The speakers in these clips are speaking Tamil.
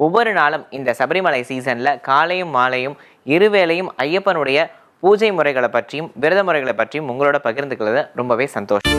ஒவ்வொரு நாளும் இந்த சபரிமலை சீசனில் காலையும் மாலையும் இருவேளையும் ஐயப்பனுடைய பூஜை முறைகளை பற்றியும் விரத முறைகளை பற்றியும் உங்களோட பகிர்ந்துக்கிறது ரொம்பவே சந்தோஷம்.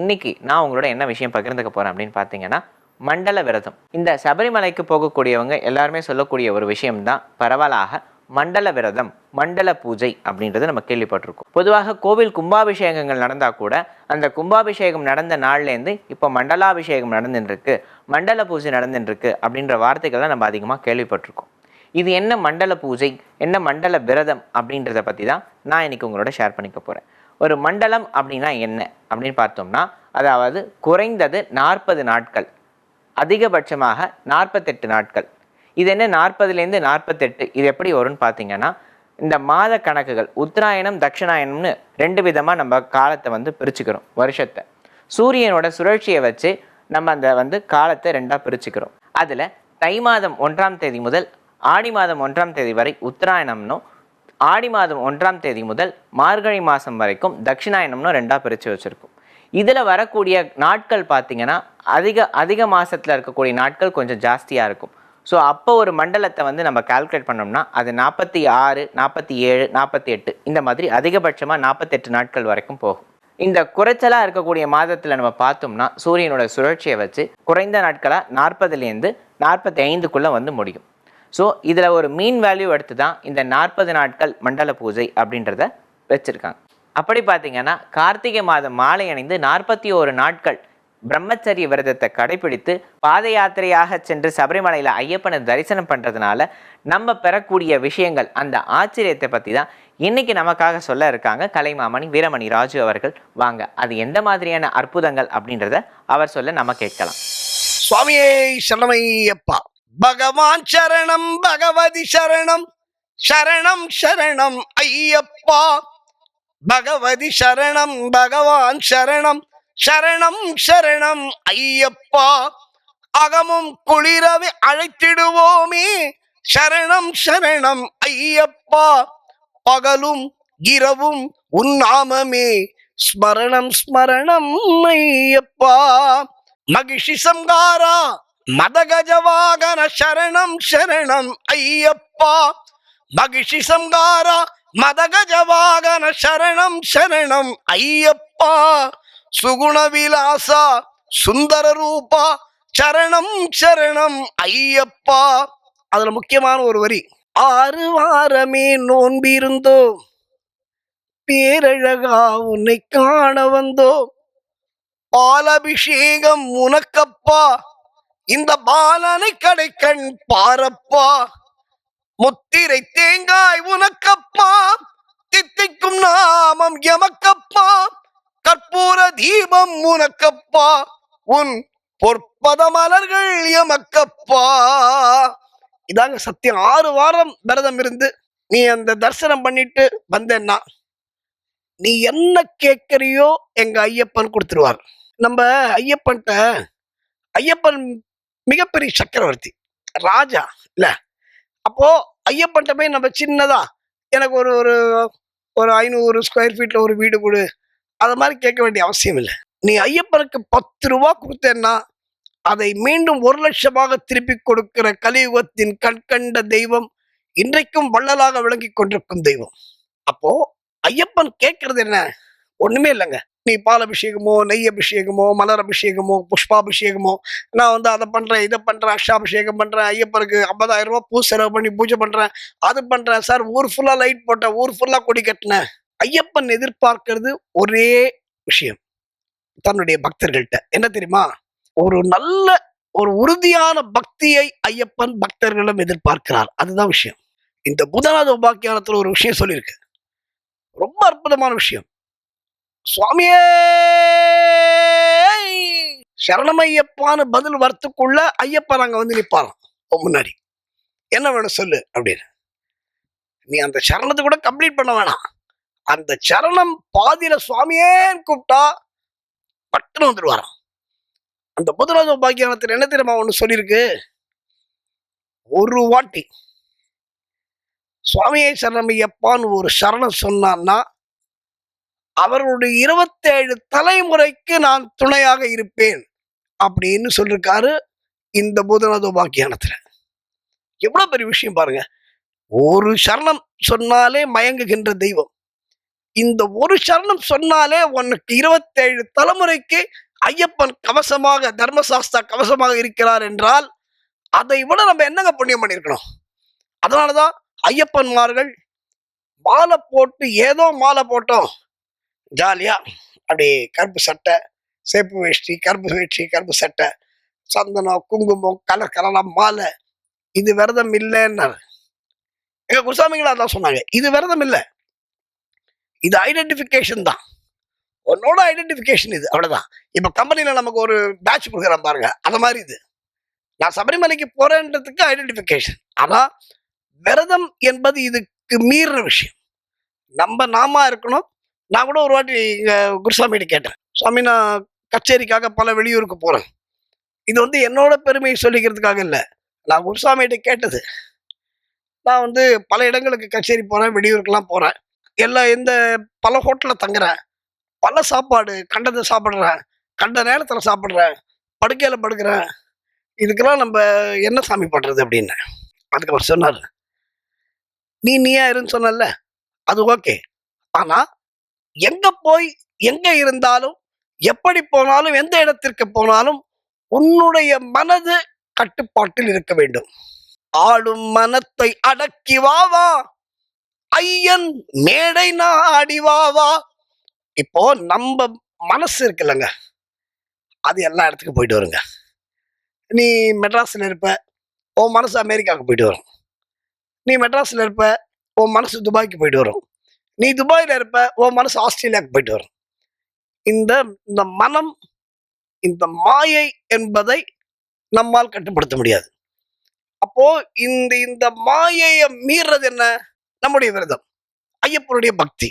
இன்னைக்கு நான் உங்களோட என்ன விஷயம் பகிர்ந்துக்க போறேன் அப்படின்னு பார்த்தீங்கன்னா மண்டல விரதம். இந்த சபரிமலைக்கு போகக்கூடியவங்க எல்லாருமே சொல்லக்கூடிய ஒரு விஷயம்தான் பரவலாக மண்டல விரதம் மண்டல பூஜை அப்படின்றது நம்ம கேள்விப்பட்டிருக்கோம். பொதுவாக கோவில் கும்பாபிஷேகங்கள் நடந்தால் கூட அந்த கும்பாபிஷேகம் நடந்த நாள்லேருந்து இப்போ மண்டலாபிஷேகம் நடந்துட்டுருக்கு மண்டல பூஜை நடந்துட்டுருக்கு அப்படின்ற அப்படின்ற தான் நம்ம அதிகமாக கேள்விப்பட்டிருக்கோம். இது என்ன மண்டல பூஜை என்ன மண்டல விரதம் அப்படின்றத பற்றி தான் நான் இன்னைக்கு உங்களோட ஷேர் பண்ணிக்க போகிறேன் ஒரு மண்டலம் அப்படின்னா என்ன அப்படின்னு பார்த்தோம்னா அதாவது குறைந்தது நாற்பது நாட்கள். அதிகபட்சமாக நாற்பத்தெட்டு நாட்கள். இது என்ன நாற்பதுலேருந்து நாற்பத்தெட்டு? இது எப்படி வரும்னு பார்த்தீங்கன்னா இந்த மாத கணக்குகள் உத்தராயணம் தட்சிணாயணம்னு ரெண்டு விதமாக நம்ம காலத்தை வந்து பிரிச்சுக்கிறோம் வருஷத்தை. சூரியனோட சுழற்சியை வச்சு நம்ம அந்த வந்து காலத்தை ரெண்டாக பிரிச்சுக்கிறோம். அதில் தை மாதம் ஒன்றாம் தேதி முதல் ஆடி மாதம் ஒன்றாம் தேதி வரை உத்தராயணம்னும் ஆடி மாதம் ஒன்றாம் தேதி முதல் மார்கழி மாதம் வரைக்கும் தட்சிணாயணம்னு ரெண்டாக பிரித்து வச்சுருக்கோம். இதில் வரக்கூடிய நாட்கள் பார்த்தீங்கன்னா அதிக அதிக மாதத்தில் இருக்கக்கூடிய நாட்கள் கொஞ்சம் ஜாஸ்தியாக இருக்கும். ஸோ அப்போ ஒரு மண்டலத்தை வந்து நம்ம கால்குலேட் பண்ணோம்னா அது நாற்பத்தி ஆறு நாற்பத்தி ஏழு நாற்பத்தி எட்டு இந்த மாதிரி அதிகபட்சமாக நாற்பத்தெட்டு நாட்கள் வரைக்கும் போகும். இந்த குறைச்சலாக இருக்கக்கூடிய மாதத்தில் நம்ம பார்த்தோம்னா சூரியனோட சுழற்சியை வச்சு குறைந்த நாட்களாக நாற்பதுலேருந்து நாற்பத்தி ஐந்துக்குள்ளே வந்து முடியும். ஸோ இதில் ஒரு மீன் வேல்யூ எடுத்து தான் இந்த நாற்பது நாட்கள் மண்டல பூஜை அப்படின்றத வச்சுருக்காங்க. அப்படி பார்த்தீங்கன்னா கார்த்திகை மாதம் மாலை அணிந்து நாற்பத்தி ஓரு நாட்கள் பிரம்மச்சரிய விரதத்தை கடைபிடித்து பாத யாத்திரையாக சென்று சபரிமலையில் ஐயப்பனை தரிசனம் பண்ணுறதுனால நம்ம பெறக்கூடிய விஷயங்கள் அந்த ஆச்சரியத்தை பற்றி தான் இன்னைக்கு நமக்காக சொல்ல இருக்காங்க கலைமாமணி வீரமணி ராஜு அவர்கள். வாங்க அது எந்த மாதிரியான அற்புதங்கள் அப்படின்றத அவர் சொல்ல நம்ம கேட்கலாம். சுவாமியே சரணமையப்பா. பகவான் சரணம் பகவதி சரணம் சரணம் சரணம் ஐயப்பா. பகவதி சரணம் பகவான் சரணம் சரணம் சரணம். ஐயப்பா அகமும் குளிரவே அழைத்திடுவோமே. சரணம் சரணம் ஐயப்பா. பகலும் இரவும் உன்னாமமே ஸ்மரணம் ஸ்மரணம் ஐயப்பா. மகிஷி சங்காரா மதகஜவாகன சரணம் சரணம் ஐயப்பா. மகிஷி சங்காரா மதகஜவாகன சரணம் சரணம். ஐயப்பா சுகுண விலாசா சுந்தர ரூபா சரணம் சரணம். ஐயப்பா. அதுல முக்கியமான ஒரு வரி. ஆறு வாரமே நோன்பிருந்தோம் பேரழகா உன்னை காண வந்தோம் பாலபிஷேகம் உனக்கப்பா இந்த பாலனை கடைக்கண் பாரப்பா. முத்திரை தேங்காய் உனக்கப்பா தித்திக்கும் நாமம் எமக்கப்பா கற்பூர தீபம் உனக்கப்பா உன் பொற்பத மலர்கள் எமக்கப்பா. இதாங்க சத்தியம். ஆறு வாரம் விரதம் இருந்து நீ அந்த தரிசனம் பண்ணிட்டு வந்தேன்னா நீ என்ன கேட்கறியோ எங்க ஐயப்பன் கொடுத்துருவார். நம்ம ஐயப்பன்கிட்ட ஐயப்பன் மிகப்பெரிய சக்கரவர்த்தி ராஜா இல்ல அப்போ ஐயப்பன்ட்ட போய் நம்ம சின்னதா எனக்கு ஒரு ஒரு ஒரு ஐநூறு ஸ்கொயர் ஃபீட்ல ஒரு வீடு கொடு. அது மாதிரி கேட்க வேண்டிய அவசியம் இல்லை. நீ ஐயப்பனுக்கு பத்து ரூபா கொடுத்தேன்னா அதை மீண்டும் ஒரு லட்சமாக திருப்பி கொடுக்கிற கலியுகத்தின் கண்கண்ட தெய்வம் இன்றைக்கும் வள்ளலாக விளங்கி கொண்டிருக்கும் தெய்வம். அப்போ ஐயப்பன் கேட்கறது என்ன? ஒண்ணுமே இல்லைங்க. நீ பால் அபிஷேகமோ நெய் அபிஷேகமோ மலர் அபிஷேகமோ புஷ்பாபிஷேகமோ நான் வந்து அதை பண்றேன் இதை பண்றேன் அஷ்டாபிஷேகம் பண்றேன் ஐயப்பனுக்கு ஐம்பதாயிரம் ரூபா பூ செலவு பண்ணி பூஜை பண்றேன் அது பண்றேன் சார் ஊர் ஃபுல்லா லைட் போட்டேன் ஊர் ஃபுல்லாக கொடி கட்டினேன் ஐயப்பன் எதிர்பார்க்கறது ஒரே விஷயம். தன்னுடைய பக்தர்கள்ட்ட. என்ன தெரியுமா? ஒரு நல்ல ஒரு உறுதியான பக்தியை ஐயப்பன் பக்தர்களிடம் எதிர்பார்க்கிறார். அதுதான் விஷயம். இந்த புதனாத உபாக்கியானத்தில் ஒரு விஷயம் சொல்லியிருக்கு. ரொம்ப அற்புதமான விஷயம். சுவாமியே! சரணமையப்பான்னு பதில் வரத்துக்குள்ள ஐயப்பன் அங்க வந்து நிப்பாராம். முன்னாடி. என்ன வேணும் சொல்லு அப்படின்னு. நீ அந்த சரணத்தை கூட கம்ப்ளீட் பண்ண வேணாம். அந்த சரணம் பாதியில சுவாமியேன்னு கூப்பிட்டா பட்டுன்னு வந்துடுவாராம் அந்த புதுராஜ பாக்கியானத்தில் என்ன தெரியுமா ஒன்று சொல்லியிருக்கு? ஒரு வாட்டி சுவாமியை சரணமையப்பான்னு ஒரு சரணம் சொன்னான்னா அவருடைய இருபத்தேழு தலைமுறைக்கு நான் துணையாக இருப்பேன். அப்படின்னு சொல்லியிருக்காரு இந்த பூதனதோபாக்கியானத்துல எவ்வளோ பெரிய விஷயம் பாருங்க. ஒரு சரணம் சொன்னாலே மயங்குகின்ற தெய்வம். இந்த ஒரு சரணம் சொன்னாலே உனக்கு இருபத்தேழு தலைமுறைக்கு ஐயப்பன் கவசமாக தர்மசாஸ்தா கவசமாக இருக்கிறார் என்றால் அதை விட நம்ம என்னங்க புண்ணியம் பண்ணியிருக்கணும்? அதனாலதான் ஐயப்பன்மார்கள் மாலை போட்டு ஏதோ மாலை போட்டோம். ஜாலியாக அப்படியே கருப்பு சட்டை சேப்பு வேஷ்டி கருப்பு வேஷ்டி கருப்பு சட்டை சந்தனம் குங்குமம் கலர் கலராக மாலை. இது விரதம் இல்லைன்னாரு. எங்கள் குருசாமிங்களா தான் சொன்னாங்க. இது விரதம் இல்லை. இது ஐடென்டிஃபிகேஷன் தான். உன்னோட ஐடென்டிஃபிகேஷன் இது. அவ்வளோதான் இப்போ கம்பெனியில் நமக்கு ஒரு பேட்ச் கொடுக்குறேன் பாருங்க. அந்த மாதிரி இது. நான் சபரிமலைக்கு போகிறேன்றதுக்கு ஐடென்டிஃபிகேஷன் ஆனால் விரதம் என்பது இதுக்கு மீறின விஷயம். நம்ம நாமா இருக்கணும் நான் கூட ஒரு வாட்டி இங்க குருசாமிகிட்ட கேட்டேன். சுவாமி நான் கச்சேரிக்காக பல வெளியூருக்கு போகிறேன் இது வந்து என்னோட பெருமையை சொல்லிக்கிறதுக்காக இல்லை. நான் குருசாமிகிட்ட கேட்டது. நான் வந்து பல இடங்களுக்கு கச்சேரி போகிறேன் வெளியூருக்கெல்லாம் போகிறேன் எல்லா எந்த பல ஹோட்டலில் தங்குறேன். பல சாப்பாடு கண்டதை சாப்பிட்றேன். கண்ட நேரத்தில் சாப்பிட்றேன். படுக்கையில் படுக்கிறேன். இதுக்கெல்லாம் நம்ம என்ன சாமி பண்ணுறது அப்படின்னு. அதுக்கு அவர் சொன்னார். நீ நீயா இருன்னு சொன்னல அது ஓகே. ஆனால் எங்க போய் எங்க இருந்தாலும் எப்படி போனாலும் எந்த இடத்திற்கு போனாலும் உன்னுடைய மனது கட்டுப்பாட்டில் இருக்க வேண்டும். ஆளும் மனத்தை அடக்கி வா வா. ஐயன் மேடை நாடி வா வா. இப்போ நம்ம மனசு இருக்குல்லங்க. அது எல்லா இடத்துக்கும் போயிட்டு வருங்க. நீ மெட்ராஸில் இருப்ப உன் மனசு அமெரிக்காவுக்கு போயிட்டு வரும். நீ மெட்ராஸில் இருப்ப உன் மனசு துபாய்க்கு போயிட்டு வரும். நீ துபாயில் இருப்ப உன் மனசு ஆஸ்திரேலியாவுக்கு போயிட்டு வரும். இந்த இந்த மனம் இந்த மாயை என்பதை நம்மால் கட்டுப்படுத்த முடியாது. அப்போ இந்த இந்த மாயையை மீறது என்ன? நம்முடைய விரதம். ஐயப்பனுடைய பக்தி.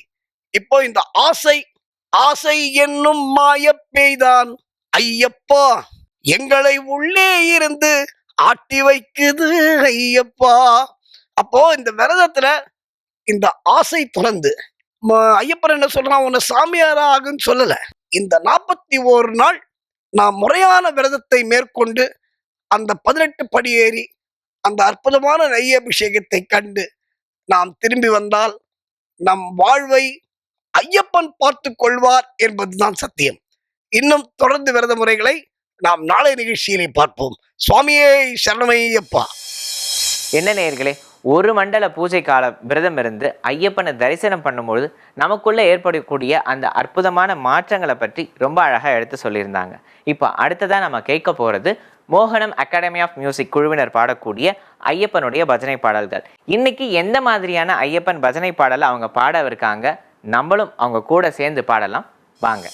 இப்போ இந்த ஆசை ஆசை என்னும் மாய பேய்தான். ஐயப்பா எங்களை உள்ளே இருந்து ஆட்டி வைக்குது ஐயப்பா. அப்போ இந்த விரதத்துல இந்த ஆசை தொடர்ந்து ம- ஐயப்பன் என்ன சொல்றான்? உன்னை சாமியாரா ஆகுன்னு சொல்லல. இந்த நாற்பத்தி ஓரு நாள் நாம் முறையான விரதத்தை மேற்கொண்டு அந்த பதினெட்டு படியேறி அந்த அற்புதமான நெய் அபிஷேகத்தை கண்டு நாம் திரும்பி வந்தால் நம் வாழ்வை ஐயப்பன் பார்த்து கொள்வார் என்பதுதான் சத்தியம். இன்னும் தொடர்ந்து விரத முறைகளை நாம் நாளை நிகழ்ச்சியிலே பார்ப்போம். சுவாமியே சரணமையப்பா. என்ன நேயர்களே ஒரு மண்டல பூஜை கால விரதம் இருந்து ஐயப்பனை தரிசனம் பண்ணும்பொழுது நமக்குள்ளே ஏற்படக்கூடிய அந்த அற்புதமான மாற்றங்களை பற்றி ரொம்ப அழகாக எடுத்து சொல்லியிருந்தாங்க. இப்போ அடுத்ததாக நம்ம கேட்க போகிறது மோகனம் அகாடமி ஆஃப் மியூசிக் குழுவினர் பாடக்கூடிய ஐயப்பனுடைய பஜனை பாடல்கள். இன்னைக்கு எந்த மாதிரியான ஐயப்பன் பஜனை பாடலை அவங்க பாட இருக்காங்க? நம்மளும் அவங்க கூட சேர்ந்து பாடலாம். வாங்க.